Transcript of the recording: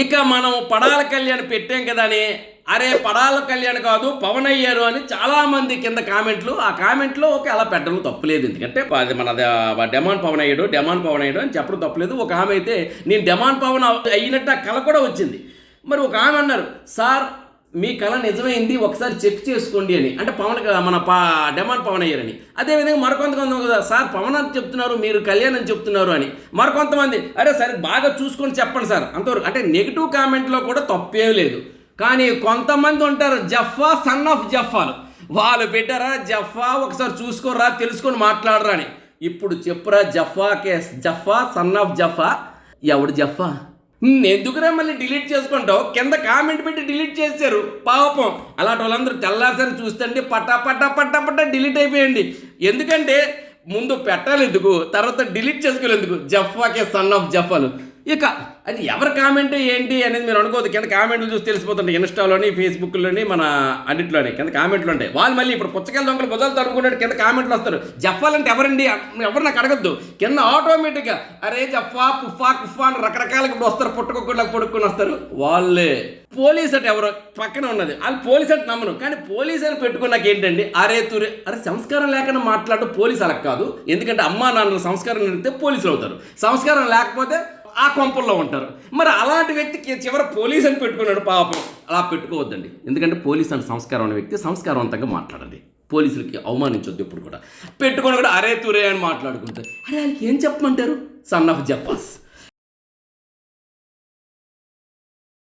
ఇక మనం పడాల కళ్యాణ్ పెట్టాం కదా అని అరే పడాల కళ్యాణ్ కాదు పవన్ అయ్యారు అని చాలామంది కింద కామెంట్లు. ఆ కామెంట్లో ఒక అలా పెట్టడం తప్పులేదు ఎందుకంటే అది మన డెమాన్ పవన్ అయ్యాడు డెమాన్ పవన్ అయ్యాడు అని చెప్పడం తప్పులేదు ఒక ఆమె అయితే నేను డెమాన్ పవన్ అయినట్టు ఆ కళ కూడా వచ్చింది. మరి ఒక ఆమె అన్నారు సార్ మీ కళ నిజమైంది ఒకసారి చెక్ చేసుకోండి అని. అంటే పవన్ మన పా డెమాన్ పవన్ అయ్యారని అదేవిధంగా మరికొంతమంది కదా సార్ పవన్ అని చెప్తున్నారు మీరు కళ్యాణ్ అని చెప్తున్నారు అని. మరికొంతమంది అరే సరే బాగా చూసుకొని చెప్పండి సార్. అంతవరకు అంటే నెగిటివ్ కామెంట్లో కూడా తప్పేం లేదు. కానీ కొంతమంది ఉంటారు జఫా సన్ ఆఫ్ జఫాలు వాళ్ళు పెట్టారా జఫా ఒకసారి చూసుకోరా తెలుసుకొని మాట్లాడరా అని. ఇప్పుడు చెప్పురా Jaffa case Jaffa son of Jaffa ఎవడు జఫా ఎందుకురా మళ్ళీ డిలీట్ చేసుకుంటావు? కింద కామెంట్ పెట్టి డిలీట్ చేశారు. పాపం. అలాంటి వాళ్ళందరూ తెల్లాసరి చూస్తండి పట్టా పట్టా పట్టా పట్టా డిలీట్ అయిపోయండి. ఎందుకంటే ముందు పెట్టాలి ఎందుకు తర్వాత డిలీట్ చేసుకోలేందుకు? ఎందుకు జఫాకే సన్ ఆఫ్ జఫాలు ఇక అది ఎవరి కామెంట్ ఏంటి అనేది మీరు అనుకోవద్దు. కింద కామెంట్లు చూసి తెలిసిపోతుంటాయి. ఇన్స్టాలోని ఫేస్బుక్లోని మన అన్నిట్లోని కింద కామెంట్లు ఉంటాయి. వాళ్ళు మళ్ళీ ఇప్పుడు పుచ్చకాయల దొంగలు బుధాలు అనుకున్నట్టు కింద కామెంట్లు వస్తారు. జఫాలంటే ఎవరండి? ఎవరు నాకు అడగద్దు. కింద ఆటోమేటిక్గా అరే జఫా పుఫా కుఫా అని రకరకాలకి ఇప్పుడు వస్తారు. పుట్టుకొక్కళ్ళకి పడుకొని వస్తారు. వాళ్ళే. పోలీస్ అంటే ఎవరో? పక్కన ఉన్నది. వాళ్ళు పోలీస్ అంటే నమ్మను కానీ పోలీస్ అని పెట్టుకున్నాక ఏంటండి? అరే తురే అరే సంస్కారం లేకుండా మాట్లాడటం పోలీస్ అలా కాదు. ఎందుకంటే అమ్మా నాన్నల సంస్కారం నేర్పితే పోలీసులు అవుతారు. సంస్కారం లేకపోతే ఆ కొంపల్లో ఉంటారు. మరి అలాంటి వ్యక్తికి చివర పోలీస్ అని పెట్టుకున్నాడు పాపం. అలా పెట్టుకోవద్దండి. ఎందుకంటే పోలీస్ అంటే సంస్కారం అనే వ్యక్తి సంస్కారవంతంగా మాట్లాడండి పోలీసులకి అవమానించొద్దు ఎప్పుడు కూడా. పెట్టుకొని కూడా అరే తురే అని మాట్లాడుకుంటారు. అరే వాళ్ళకి ఏం చెప్పమంటారు? Son of జపాస్